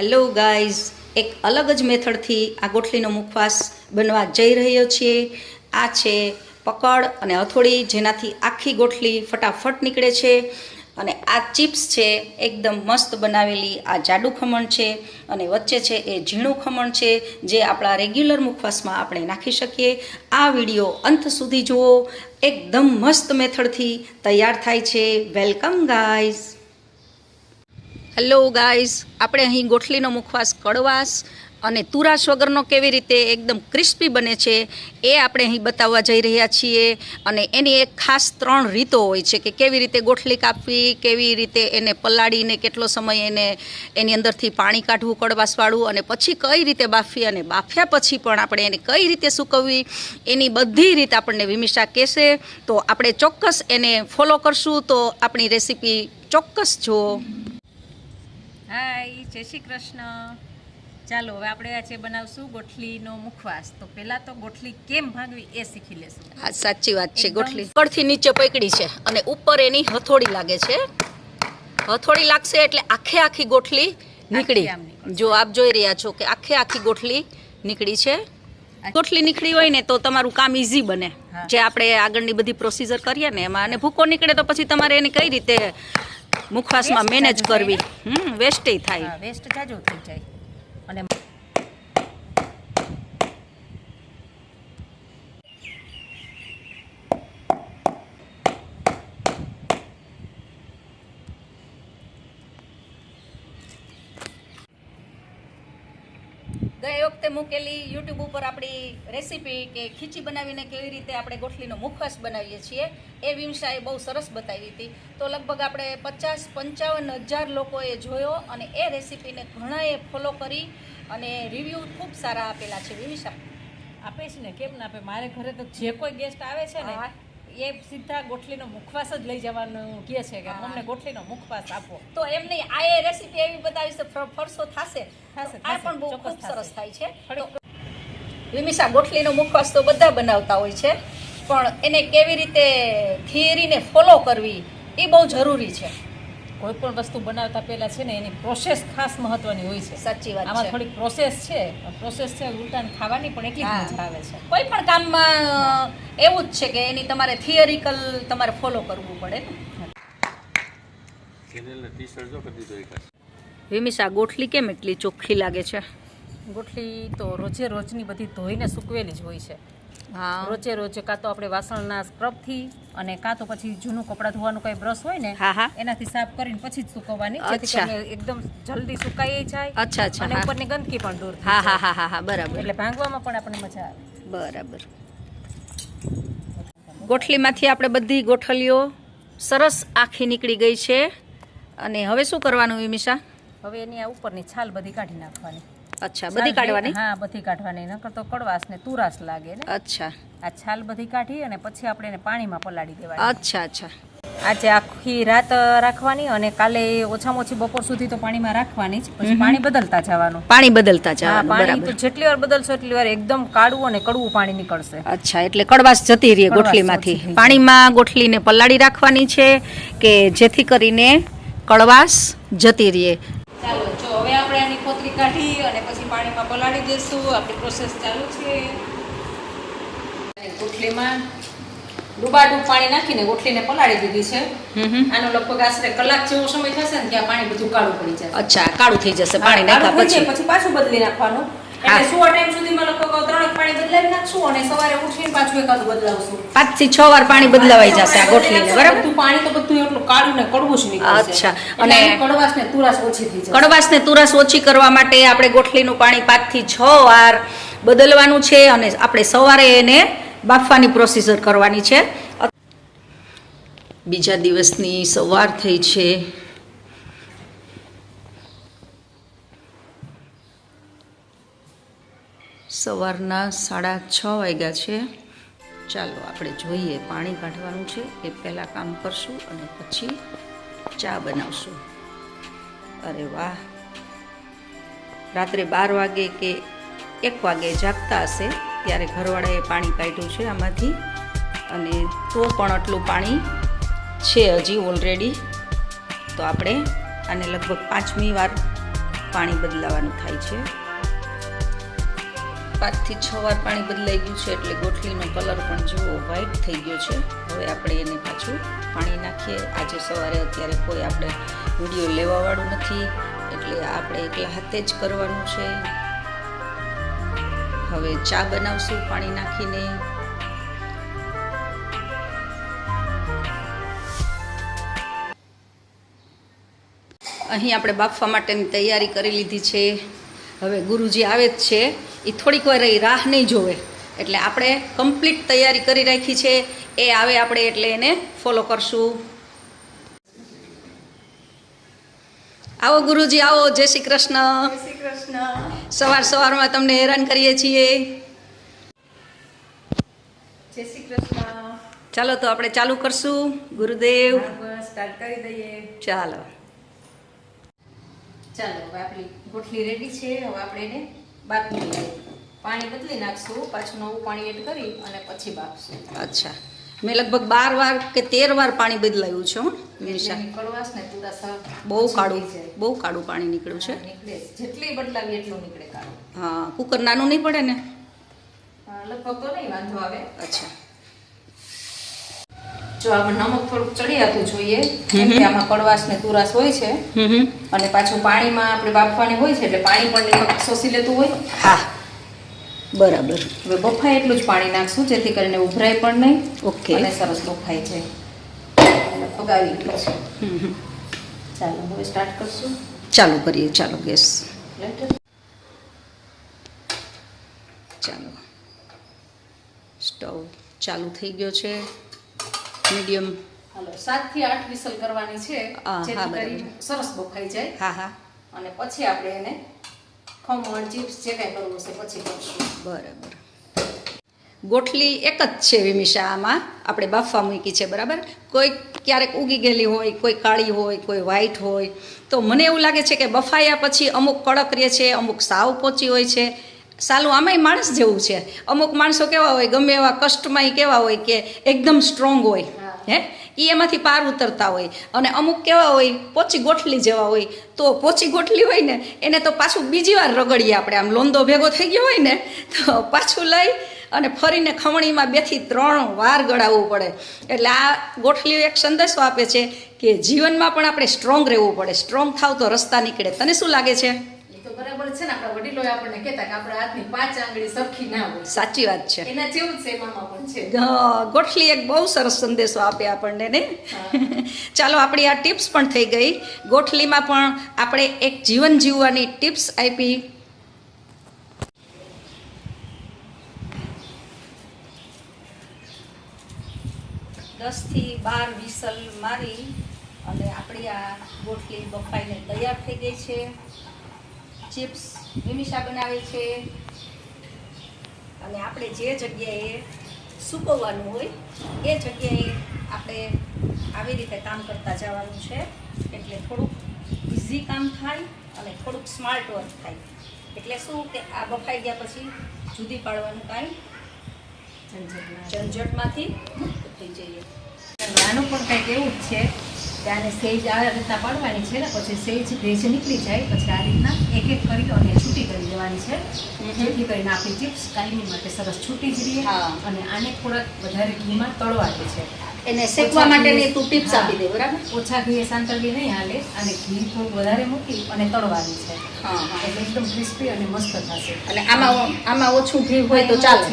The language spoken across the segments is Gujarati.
હેલો ગાઈઝ એક અલગ જ મેથડથી આ ગોઠલીનો મુખવાસ બનવા જઈ રહ્યો છીએ. આ છે પકડ અને હથોડી જેનાથી આખી ગોઠલી ફટાફટ નીકળે છે. અને આ ચિપ્સ છે, એકદમ મસ્ત બનાવેલી આ જાડુ ખમણ છે અને વચ્ચે છે એ ઝીણું ખમણ છે, જે આપણા રેગ્યુલર મુખવાસમાં આપણે નાખી શકીએ. આ વીડિયો અંત સુધી જુઓ. એકદમ મસ્ત મેથડથી તૈયાર થાય છે. વેલકમ ગાઈઝ હેલો ગાઈઝ આપણે અહીં ગોઠલીનો મુખવાસ કડવાશ અને તુરાશ વગરનો કેવી રીતે એકદમ ક્રિસ્પી બને છે એ આપણે અહીં બતાવવા જઈ રહ્યા છીએ. અને એની એક ખાસ ત્રણ રીતો હોય છે કે કેવી રીતે ગોઠલી કાપવી, કેવી રીતે એને પલાળીને કેટલો સમય એને એની અંદરથી પાણી કાઢવું કડવાશવાળું, અને પછી કઈ રીતે બાફવી અને બાફ્યા પછી પણ આપણે એને કઈ રીતે સૂકવવી, એની બધી રીત આપણને વિમિષા કહેશે. તો આપણે ચોક્કસ એને ફોલો કરશું તો આપણી રેસીપી ચોક્કસ જુઓ. હાય જય શ્રી કૃષ્ણ. ચાલો હવે આપણે આજે બનાવશું ગોઠલીનો મુખવાસ. તો પહેલાં તો ગોઠલી કેમ ભાગવી એ શીખી લેશું. હા સાચી વાત છે ગોઠલી. ઉપરથી નીચે પકડી છે અને ઉપર એની હથોડી લાગે છે. હથોડી લાગશે એટલે આખે આખી ગોઠલી નીકળી. જો આપ જોઈ રહ્યા છો કે આખે આખી ગોઠલી નીકળી છે. ગોઠલી નીકળી હોય ને તો તમારું કામ ઈઝી બને. જે આપણે આગળની બધી પ્રોસીજર કરીએ ને એમાં અને ભૂકો નીકળે તો પછી તમારે એને કઈ રીતે મુખવાસમાં મેનેજ કરવી. હમ વેસ્ટેય થાય. વેસ્ટ જાજો થઈ જાય. અને ગઈ વખતે મૂકેલી યુટ્યુબ ઉપર આપણી રેસીપી કે ખીચી બનાવીને કેવી રીતે આપણે ગોઠલીનો મુખવાસ બનાવીએ છીએ એ વિમસાએ બહુ સરસ બતાવી હતી. તો લગભગ આપણે પચાસ પંચાવન હજાર લોકોએ જોયો અને એ રેસીપીને ઘણાએ ફોલો કરી અને રિવ્યૂ ખૂબ સારા આપેલા છે. વિમિષા આપે છે ને કેમ ના આપે? મારે ઘરે તો જે કોઈ ગેસ્ટ આવે છે ને. એ સીધા ગોઠલીનો મુખવાસ જ લઈ જવાનું કહે છે કે અમને ગોઠલીનો મુખવાસ આપો. તો એમ નહીં આ એ રેસીપી એવી બતાવી છે ફરસો થશે. આ પણ બહુ ખૂબ સરસ થાય છે. વિમિષા ગોઠલીનો મુખવાસ તો બધા બનાવતા હોય છે પણ એને કેવી રીતે થિયરીને ફોલો કરવી એ બહુ જરૂરી છે. કોઈ પણ વસ્તુ બનાવતા પહેલા છે ને એની પ્રોસેસ ખાસ મહત્વની હોય છે. સાચી વાત આમાં થોડીક પ્રોસેસ છે પ્રોસેસ છે ઉલટાને ખાવાની પણ એટલી જ મજા આવે છે. કોઈ પણ કામમાં એવું જ છે કે એની તમારે થિયરિકલ તમારે ફોલો કરવું પડે ને. વિમિષા ગોઠલી કેમ એટલી ચોખ્ખી લાગે છે? ગોઠલી તો રોજે રોજની બધી ધોઈને સૂકવેલી જ હોય છે. રોજે રોજે કાં તો આપણે વાસણના સ્ક્રબથી અને કાં તો પછી જૂનું કપડાં ધોવાનું કઈ બ્રશ હોય ને હા હા. એનાથી સાફ કરીને પછી જ સુકવવાની જેથી. કરીને એકદમ જલ્દી સુકાઈ જાય અચ્છા અચ્છા અને ઉપરની ગંદકી પણ દૂર હા હા હા હા બરાબર. એટલે ભાંગવામાં પણ આપણને મજા આવે. બરાબર. ગોઠલીમાંથી આપણે બધી ગોઠલીઓ સરસ આખી નીકળી ગઈ છે. અને હવે શું કરવાનું વિમિષા હવે એની આ ઉપરની છાલ બધી કાઢી નાખવાની. અચ્છા બધી કાઢવાની? હા બધી કાઢવાની. નકર તો કડવાશ ને તુરાશ લાગે ને. અચ્છા. આ છાલ બધી કાઢી અને પછી આપણે એને પાણીમાં પલાળી દેવાની. અચ્છા અચ્છા. આજે આખી રાત રાખવાની અને કાલે ઓછામાં ઓછી બપોર સુધી તો પાણીમાં રાખવાની જ. પછી પાણી બદલતા જવાનું. પાણી બદલતા જવાનું પાણી તો જેટલી વાર બદલશો એટલી વાર એકદમ કાળું અને કડવું પાણી નીકળશે. અચ્છા એટલે કડવાશ જતી રહે ગોઠલીમાંથી. પાણીમાં ગોઠલીને પલાળી રાખવાની છે કે જેથી કરીને કડવાશ જતી રહે. ચાલો જો હવે આપણે આની કોતરી કાઢી. પલાળી દઈશું આપણી પ્રોસેસ ચાલુ છે. ગોઠલીમાં ડૂબાડૂબ પાણી નાખીને ગુઠલીને પલાળી દીધી છે. આનો લગભગ આશરે કલાક જેવો સમય થશે ને ત્યાં પાણી બધું કાળું પડી જાય અચ્છા કાળું થઈ જશે પાણી નાખ્યા પછી? પછી પાછું બદલી નાખવાનું. એટલે સુવા ટાઈમ સુધીમાં લગભગ ત્રણેક પાણી બદલાવી નાખશું અને સવારે ઉઠીને પાછું એકાદું બદલાવશું? પાંચથી છ વાર પાણી બદલાવાઈ જશે આ ગોઠલીને બરાબર? બધું પાણી તો બધું એટલું કાળું ને કડવું જ નીકળશે. અચ્છા. અને અને- કડવાશ ને તુરાશ ઓછી થઈ જશે. કડવાશને તુરસ ઓછી કરવા માટે આપણે ગોઠલીનું પાણી પાંચથી છ વાર બદલવાનું છે અને આપણે સવારે એને બાફવાની પ્રોસીજર કરવાની છે. બીજા દિવસની સવાર થઈ છે. સવારના સાડા છ વાગ્યા છે. ચાલો આપણે જોઈએ પાણી કાઢવાનું છે. એ પહેલાં કામ કરશું અને પછી ચા બનાવશું. અરે વાહ. રાત્રે બાર વાગે કે એક વાગે જાગતા હશે ત્યારે ઘરવાળાએ પાણી કાઢ્યું છે આમાંથી. અને તો પણ આટલું પાણી છે હજી ઓલરેડી તો આપણે આને લગભગ પાંચમી વાર પાણી બદલાવાનું થાય છે. પાંચથી છ વાર પાણી બદલાઈ ગયું છે એટલે ગોઠલીનો કલર પણ જુઓ વ્હાઈટ થઈ ગયો છે. હવે આપણે એને પાછું પાણી નાખીએ. આજે સવારે અત્યારે કોઈ આપણે વીડિયો લેવાવાળું નથી, એટલે આપણે એકલા હાથે જ કરવાનું છે. હવે ચા બનાવશું પાણી નાખીને. અહીં આપણે બાફવા માટેની તૈયારી કરી લીધી છે. હવે ગુરુજી આવે જ છે. એ થોડીક વાર એ રાહ નહીં જોવે. એટલે આપણે કમ્પ્લીટ તૈયારી કરી રાખી છે. એ આવે આપણે એટલે એને ફોલો કરશું. આવો ગુરુજી આવો. જય શ્રી કૃષ્ણ. શ્રી કૃષ્ણ. સવાર સવારમાં તમને હેરાન કરીએ છીએ. જય શ્રી કૃષ્ણ. ચાલો તો આપણે ચાલુ કરશું. ગુરુદેવ. સ્ટાર્ટ કરી દઈએ. ચાલો. ચાલો હવે આપણી ગોઠલી રેડી છે. હવે આપણે એને બાફી લઈએ. પાણી બદલી નાખશું પાછું નવું પાણી એડ કરી અને પછી બાફશું. અચ્છા. મેં લગભગ બાર વાર કે તેર વાર પાણી બદલાયું છે બહુ કાળું બહુ કાળું પાણી નીકળ્યું છે. નીકળે જેટલી બદલાવી એટલું નીકળે કાળું. હા કુકર નાનું નહીં પડે ને? લગભગ તો નહીં વાંધો આવે. અચ્છા. જો આમાં નમક થોડુંક ચડિયાતું જોઈએ કે આમાં કડવાશ ને તુરાશ હોય છે. અને પાછું પાણીમાં આપણે બાફવાની હોય છે એટલે પાણી પણ નિમક શોષી લેતું હોય. હા. બરાબર. હવે બફાય એટલું જ પાણી નાખશું જેથી કરીને ઉભરાય પણ નહીં. ઓકે. અને સરસ બફાય છે. ફગાવી છે. ચાલો હવે સ્ટાર્ટ કરશું. ચાલુ કરીએ ચાલો ગેસ. ચાલો. સ્ટવ ચાલુ થઈ ગયો છે. મીડિયમ. હાલો સાતથી આઠ વિસલ કરવાની છે જેથી કરી સરસ બફાઈ જાય. હા હા. અને પછી આપણે એને ખમણ ચિપ્સ જે કાંઈ કરવું છે પછી કરશું. બરાબર. ગોઠલી એક જ છે વિમિષા આમાં. આપણે બાફવા મૂકી છે બરાબર? કોઈ ક્યારેક ઉગી ગયેલી હોય કોઈ કાળી હોય કોઈ વ્હાઈટ હોય. તો મને એવું લાગે છે કે બફાયા પછી અમુક કડક રહે છે અમુક સાવ પોચી હોય છે. સાલું આમાંય માણસ જેવું છે. અમુક માણસો કેવા હોય ગમે એવા કષ્ટમાં કેવા હોય કે એકદમ સ્ટ્રોંગ હોય. હા. એ એમાંથી પાર ઉતરતા હોય. અને અમુક કેવા હોય, પોચી ગોઠલી જેવા હોય. તો પોચી ગોઠલી હોય ને, એને તો પાછું બીજી વાર રગડીએ આપણે. આમ લોંદો ભેગો થઈ ગયો હોય ને, તો પાછું લઈ અને ફરીને ખમણીમાં બેથી ત્રણ વાર ગળાવવું પડે. એટલે આ ગોઠલીઓ એક સંદેશો આપે છે કે જીવનમાં પણ આપણે સ્ટ્રોંગ રહેવું પડે. સ્ટ્રોંગ થાવ તો રસ્તા નીકળે. તને શું લાગે છે? ને આપણને કહેતા કે આપણા હાથની પાંચ આંગળી સરખી ના હોય. સાચી વાત છે. એના જેવું છે એમાં પણ છે. ગોઠલી એક બહુ સરસ સંદેશો આપે આપણને ને? ચાલો આપણી આ ટિપ્સ પણ થઈ ગઈ. ગોઠલીમાં પણ આપણે એક જીવન જીવવાની ટિપ્સ આપી. દસથી બાર વિસલ મારી અને આપણી આ ગોઠલી બફાઈને તૈયાર થઈ ગઈ છે. ચિપ્સ મિમિશા બનાવે છે. અને આપણે જે જગ્યાએ સૂકવવાનું હોય એ જગ્યાએ આપણે આવી રીતે કામ કરતા જવાનું છે. એટલે થોડુંક ઇઝી કામ થાય અને થોડુંક સ્માર્ટ વર્ક થાય. એટલે શું કે આ બફાઈ ગયા પછી જુદી પાડવાનું કાંઈ ઝંઝટ ઝંઝટમાંથી મુક્ત થઈ જઈએ નાનું પણ કંઈક એવું જ છે. આને સેજ આ રીતના પાડવાની છે ને પછી સેજ ભેજ નીકળી જાય પછી આ રીતના એક એક કરી અને છૂટી કરી દેવાની છે. જેથી કરીને આપણી ચિપ્સ કાયમી માટે સરસ છૂટી જ રહી હા. અને આને થોડાક વધારે ઘીમાં તળવાની છે. એને શેકવા માટેની તું ટિપ્સ આપી દે બરાબર? ઓછા ઘીએ સાંતળવી નહીં હાલે અને ઘી થોડું વધારે મૂકી અને તળવાની છે. એટલે એકદમ ક્રિસ્પી અને મસ્ત થશે. અને આમાં આમાં ઓછું ઘી હોય તો ચાલે.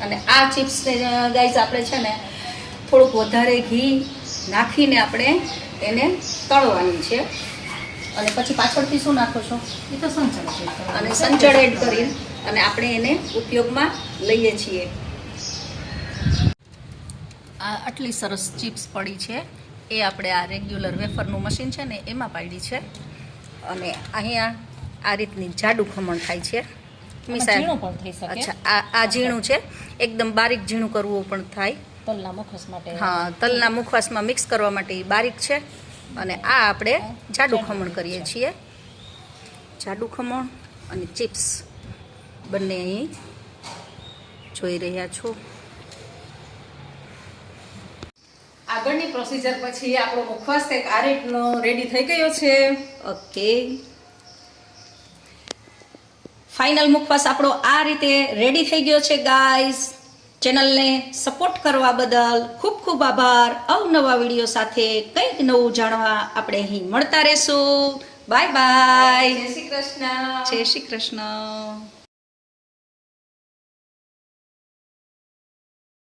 અને આ ચિપ્સને ગાઈઝ આપણે છે ને થોડુંક વધારે ઘી નાખીને આપણે એને તળવાની છે. અને પછી પાછળથી શું નાખો છો? એ તો સંચળ અને સંચળ એડ કરી અને આપણે એને ઉપયોગમાં લઈએ છીએ. આ આટલી સરસ ચિપ્સ પડી છે. એ આપણે આ રેગ્યુલર વેફરનું મશીન છે ને એમાં પાડી છે. અને અહીંયા આ રીતની જાડું ખમણ થાય છે. મિસાલ ઝીણું પણ થઈ શકે. અચ્છા આ આ ઝીણું છે. એકદમ બારીક ઝીણું કરવું પણ થાય. તલના મુખવાસ માટે. હા તલના મુખવાસમાં મિક્સ કરવા માટે બારીક છે. અને આ આપણે જાડું ખમણ કરીએ છીએ. જાડું ખમણ અને ચિપ્સ બંને અહીં જોઈ રહ્યા છો. આગળની પ્રોસિજર પછી આપણો મુખવાસ કંઈક આ રીતનો રેડી થઈ ગયો છે. ઓકે. ફાઇનલ મુખવાસ આપણો આ રીતે રેડી થઈ ગયો છે ગાઈઝ ચેનલને સપોર્ટ કરવા બદલ ખૂબ ખૂબ આભાર. અવનવા વીડિયો સાથે કંઈક નવું જાણવા આપણે અહીં મળતા રહેશું. Bye bye. જય શ્રી કૃષ્ણ. જય શ્રી કૃષ્ણ.